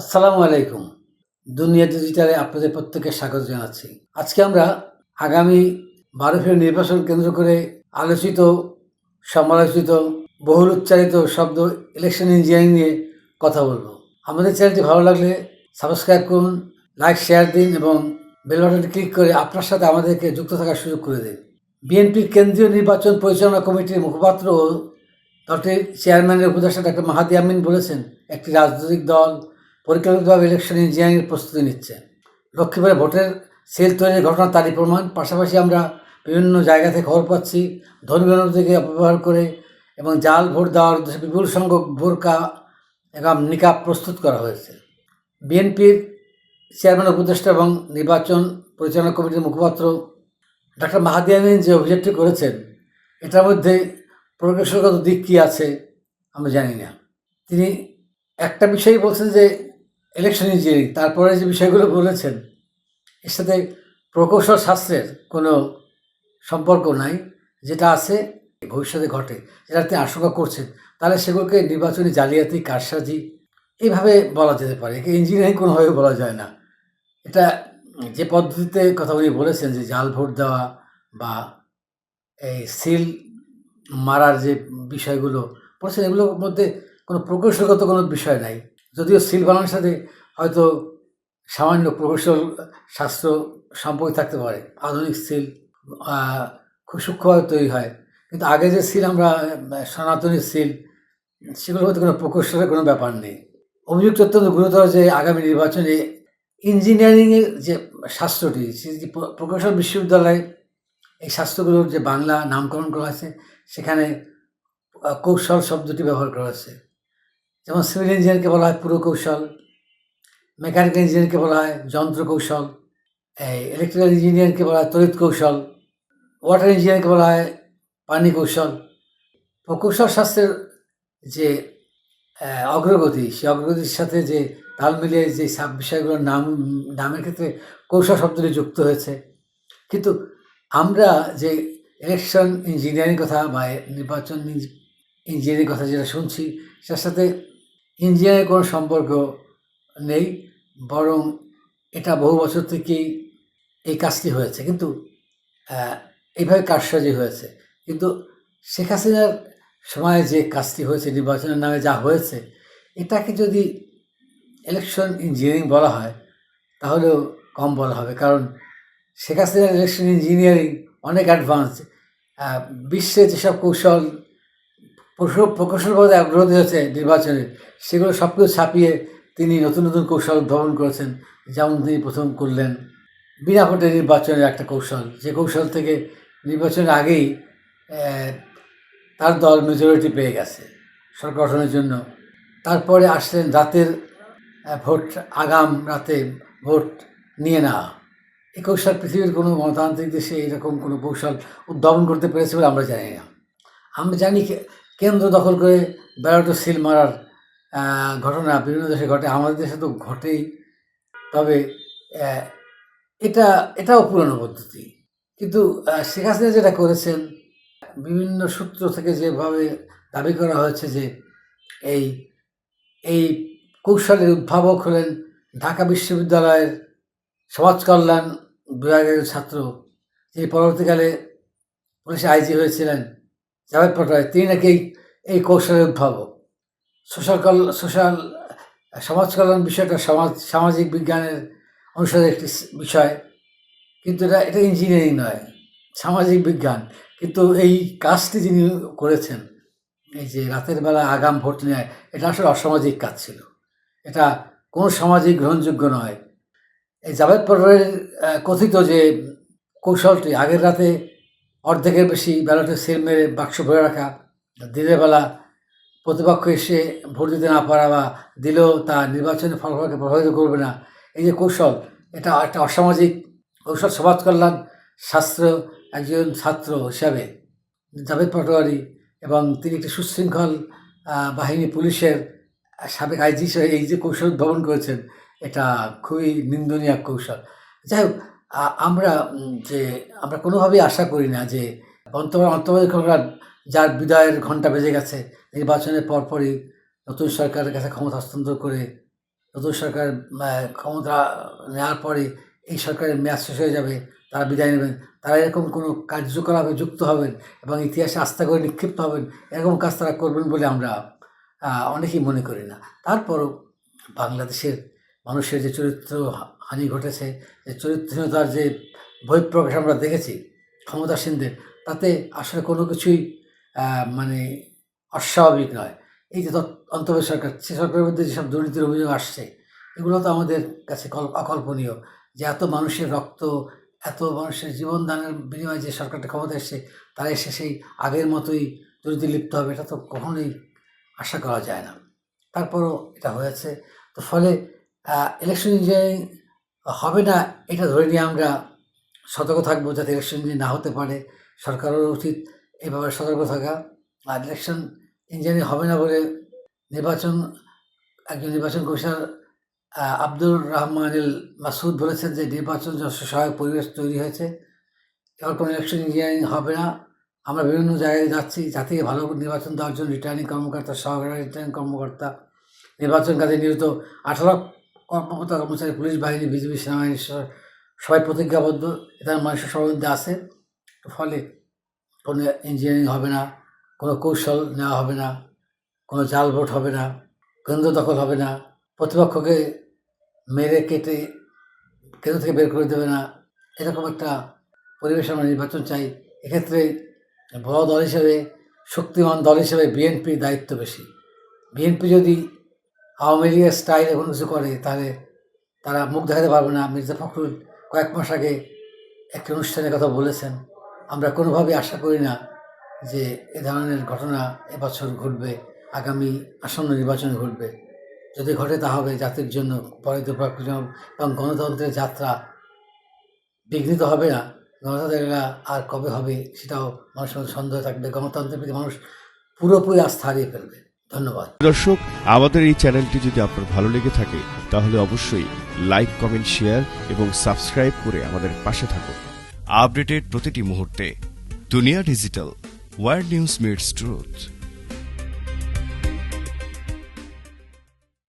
আসসালামু আলাইকুম। দুনিয়া ডিজিটালে আপনাদের প্রত্যেককে স্বাগত জানাচ্ছি। আজকে আমরা আগামী বারো ফেব্রুয়ারি নির্বাচন কেন্দ্র করে আলোচিত, সমালোচিত, বহুল উচ্চারিত শব্দ ইলেকশন ইঞ্জিনিয়ারিং নিয়ে কথা বলব। আমাদের চ্যানেলটি ভালো লাগলে সাবস্ক্রাইব করুন লাইক শেয়ার দিন এবং বেল বাটনটি ক্লিক করে আপনার সাথে আমাদেরকে যুক্ত থাকার সুযোগ করে দিন। বিএনপির কেন্দ্রীয় নির্বাচন পরিচালনা কমিটির মুখপাত্র ও দলটির চেয়ারম্যানের উপদেষ্টা ডাক্তার মাহাদি আমিন বলেছেন, একটি রাজনৈতিক দল পরিকল্পিতভাবে ইলেকশন ইঞ্জিনিয়ারিংয়ের প্রস্তুতি নিচ্ছে। লক্ষ্মীপুরে ভোটের সেল তৈরির ঘটনার তারই প্রমাণ। পাশাপাশি আমরা বিভিন্ন জায়গা থেকে খবর পাচ্ছি, ধর্মীয় অনুভূতিকে অপব্যবহার করে এবং জাল ভোট দেওয়ার উদ্দেশ্যে বিপুল সংখ্যক বোরকা এবং নিকাব প্রস্তুত করা হয়েছে। বিএনপির চেয়ারম্যান উপদেষ্টা এবং নির্বাচন পরিচালনা কমিটির মুখপাত্র ডাক্তার মাহাদি আমিন যে অভিযোগটি করেছেন, এটার মধ্যে প্রকৌশলগত দিক কী আছে, আমরা জানি না। তিনি একটা বিষয়ই বলছেন যে ইলেকশন ইঞ্জিনিয়ারিং তারপরে যে বিষয়গুলো বলেছেন, এর সাথে প্রকৌশল শাস্ত্রের কোনো সম্পর্ক নাই, যেটা আছে, ভবিষ্যতে ঘটে, যেটা তিনি আশঙ্কা করছেন, তাহলে সেগুলোকে নির্বাচনী জালিয়াতি, কারসাজি এইভাবে বলা যেতে পারে। একে ইঞ্জিনিয়ারিং কোনোভাবে বলা যায় না। এটা যে পদ্ধতিতে কথা উনি বলেছেন যে জাল ভোট দেওয়া বা এই সিল মারার যে বিষয়গুলো, বলছেন এগুলোর মধ্যে কোনো প্রকৌশলগত কোনো বিষয় নাই। যদিও সিল বানানোর সাথে হয়তো সামান্য প্রকৌশল শাস্ত্র সম্পর্কে থাকতে পারে। আধুনিক সিল খুব সূক্ষ্মভাবে তৈরি হয়। কিন্তু আগে যে সিল আমরা সনাতনী সিল, সেগুলোর মধ্যে কোনো প্রকৌশলের কোনো ব্যাপার নেই। অভিযুক্ত অত্যন্ত গুরুতর যে আগামী নির্বাচনে ইঞ্জিনিয়ারিংয়ের যে শাস্ত্রটি যে প্রকৌশল বিশ্ববিদ্যালয়ে এই শাস্ত্রগুলোর যে বাংলা নামকরণ করা আছে সেখানে কৌশল শব্দটি ব্যবহার করা আছে যেমন সিভিল ইঞ্জিনিয়ারকে বলা হয় পুরকৌশল মেকানিক্যাল ইঞ্জিনিয়ারকে বলা হয় যন্ত্র কৌশল এই ইলেকট্রিক্যাল ইঞ্জিনিয়ারকে বলা হয় তড়িৎ কৌশল ওয়াটার ইঞ্জিনিয়ারকে বলা হয় পানি কৌশল প্রকৌশল শাস্ত্রের যে অগ্রগতি, সেই অগ্রগতির সাথে যে তাল মিলিয়ে যে সাব বিষয়গুলোর নাম, নামের ক্ষেত্রে কৌশল শব্দটি যুক্ত হয়েছে। কিন্তু আমরা যে ইলেকশন ইঞ্জিনিয়ারিং কথা বা নির্বাচন ইঞ্জিনিয়ারিং কথা যেটা শুনছি, সেটার সাথে ইঞ্জিনিয়ারিং কোনো সম্পর্ক নেই, বরং এটা বহু বছর থেকেই এই কাজটি হয়েছে। কিন্তু এইভাবে কারসাজি হয়েছে। কিন্তু শেখ হাসিনার সময়ে যে কাজটি হয়েছে, নির্বাচনের নামে যা হয়েছে, এটাকে যদি ইলেকশন ইঞ্জিনিয়ারিং বলা হয়, তাহলেও কম বলা হবে। কারণ শেখ হাসিনার ইলেকশন ইঞ্জিনিয়ারিং অনেক অ্যাডভান্স বিশ্বে যেসব কৌশল প্রকৌশল- প্রকৌশলবাদে আগ্রহী হয়েছে নির্বাচনে। সেগুলো সব কিছু ছাপিয়ে তিনি নতুন নতুন কৌশল উদ্ভাবন করেছেন, যেমন তিনি প্রথম করলেন বিনা ভোটে নির্বাচনের একটা কৌশল। যে কৌশল থেকে নির্বাচনের আগেই তার দল মেজরিটি পেয়ে গেছে সরকার গঠনের জন্য। তারপরে আসলেন রাতের ভোট, আগাম রাতে ভোট নিয়ে নেওয়া। এই কৌশল পৃথিবীর কোনো গণতান্ত্রিক দেশে এরকম কোনো কৌশল উদ্ভাবন করতে পেরেছে বলে আমরা জানি না। আমরা জানি কেন্দ্র দখল করে ব্যালটে সিল মারার ঘটনা বিভিন্ন দেশে ঘটে। আমাদের দেশে তো ঘটেই। তবে এটা, এটাও পুরনো পদ্ধতি। কিন্তু শেখ হাসিনা যেটা করেছেন, বিভিন্ন সূত্র থেকে যেভাবে দাবি করা হয়েছে যে এই এই কৌশলের উদ্ভাবক হলেন ঢাকা বিশ্ববিদ্যালয়ের সমাজ কল্যাণ বিভাগের ছাত্র। যিনি পরবর্তীকালে পুলিশে আইজি হয়েছিলেন। জাভেদ পটয় তিনি নাকি এই কৌশলের উদ্ভাবক। সোশ্যাল কল, সোশ্যাল, সমাজ কল্যাণ বিষয়টা সমাজ, সামাজিক বিজ্ঞানের অনুসারে একটি বিষয়। কিন্তু এটা এটা ইঞ্জিনিয়ারিং নয়, সামাজিক বিজ্ঞান। কিন্তু এই কাজটি যিনি করেছেন, এই যে রাতের বেলা আগাম ভোট নেয়, এটা আসলে অসামাজিক কাজ ছিল। এটা কোনো সামাজিক গ্রহণযোগ্য নয়। এই জাভেদ পটরের কথিত যে কৌশলটি, আগের রাতে অর্ধেকের বেশি ব্যালটে সেল মেরে বাক্স ভরে রাখা দিনের বেলা প্রতিপক্ষ এসে ভোট দিতে না পারা বা দিলেও তা নির্বাচনের ফলাফলকে প্রভাবিত করবে না। এই যে কৌশল, এটা একটা অসামাজিক কৌশল। সমাজ কল্যাণ শাস্ত্র একজন ছাত্র হিসাবে জাভেদ পাটোয়ারি এবং তিনি একটি সুশৃঙ্খল বাহিনী পুলিশের সাবেক আইজি হিসেবে এই যে কৌশল উদ্ভাবন করেছেন, এটা খুবই নিন্দনীয় কৌশল। যাই হোক আমরা যে, আমরা কোনোভাবেই আশা করি না যে অন্তর্বর্তী সরকার যার বিদায়ের ঘণ্টা বেজে গেছে, নির্বাচনের পরপরই নতুন সরকারের কাছে ক্ষমতা হস্তান্তর করে, নতুন সরকার ক্ষমতা নেওয়ার পরে এই সরকারের মেয়াদ শেষ হয়ে যাবে, তারা বিদায় নেবেন। তারা এরকম কোনো কার্যকলাপে যুক্ত হবেন এবং ইতিহাসে আস্থা করে নিক্ষিপ্ত হবেন, এরকম কাজ তারা করবেন বলে আমরা অনেকেই মনে করি না। তারপরও বাংলাদেশের মানুষের যে চরিত্র হানি ঘটেছে চরিত্রহীনতার যে বহিঃপ্রকাশ আমরা দেখেছি ক্ষমতাসীনদের, তাতে আসলে কোনো কিছুই মানে অস্বাভাবিক নয়। এই যে অন্তর্বর্তী সরকার, সে সরকারের মধ্যে যেসব দুর্নীতির অভিযোগ আসছে, এগুলো তো আমাদের কাছে কল- অকল্পনীয়। যে এত মানুষের রক্ত, এত মানুষের জীবন দানের বিনিময়ে যে সরকারটা ক্ষমতা এসছে, তারা এসে সেই আগের মতোই দুর্নীতি লিপ্ত হবে, এটা তো কখনোই আশা করা যায় না। তারপরও এটা হয়েছে। তো ফলে ইলেকশন ইঞ্জিনিয়ারিং হবে না, এটা ধরে নিয়ে আমরা সতর্ক থাকব যাতে ইলেকশন ইঞ্জিনিয়ারিং না হতে পারে। সরকারের উচিত ব্যাপারে সতর্ক থাকা। আর ইলেকশন ইঞ্জিনিয়ারিং হবে না বলে নির্বাচন, একজন নির্বাচন কমিশনার আব্দুর রহমানুল মাসুদ বলেছেন যে নির্বাচন জন্য সহায়ক পরিবেশ তৈরি হয়েছে। এবার কোনো ইলেকশন ইঞ্জিনিয়ারিং হবে না। আমরা বিভিন্ন জায়গায় যাচ্ছি, যাতে ভালো নির্বাচন দেওয়ার জন্য রিটার্নিং কর্মকর্তা, সহকারী রিটার্নিং কর্মকর্তা, নির্বাচন কাজে নিয়োজিত আঠারো কর্মকর্তা, কর্মচারী, পুলিশ, বাহিনী, বিজিবি সেনাবাহিনী সবাই প্রতিজ্ঞাবদ্ধ। এটা মানুষের সম্বন্ধে আছে। ফলে কোনো ইঞ্জিনিয়ারিং হবে না, কোনো কৌশল নেওয়া হবে না, কোনো জাল ভোট হবে না, কেন্দ্র দখল হবে না, প্রতিপক্ষকে মেরে কেটে কেন্দ্র থেকে বের করে দেবে না। এরকম একটা পরিবেশ আমরা নির্বাচন চাই। এক্ষেত্রে বড় দল হিসেবে, শক্তিমান দল হিসেবে বিএনপির দায়িত্ব বেশি। বিএনপি যদি আওয়ামী লীগের স্টাইল কোনো কিছু করে, তাহলে তারা মুখ দেখাতে পারবে না। মির্জা ফখরুল কয়েক মাস আগে একটি অনুষ্ঠানের কথা বলেছেন। আমরা কোনোভাবেই আশা করি না যে এ ধরনের ঘটনা এবছর ঘটবে, আগামী আসন্ন নির্বাচনে ঘটবে। যদি ঘটে তা হবে জাতির জন্য পরে দুর্ভাগ্যজনক এবং গণতন্ত্রের যাত্রা বিঘ্নিত হবে না। গণতন্ত্রের আর কবে হবে সেটাও মানুষের সন্দেহ থাকবে। গণতন্ত্রের প্রতি মানুষ পুরোপুরি আস্থা হারিয়ে ফেলবে। ধন্যবাদ। দর্শক, আমাদের এই চ্যানেলটি যদি আপনার ভালো লেগে থাকে, তাহলে অবশ্যই লাইক, কমেন্ট, শেয়ার এবং সাবস্ক্রাইব করে আমাদের পাশে থাকুন। আপডেটেড প্রতিটি মুহূর্তে Dunia digital, world news meets truth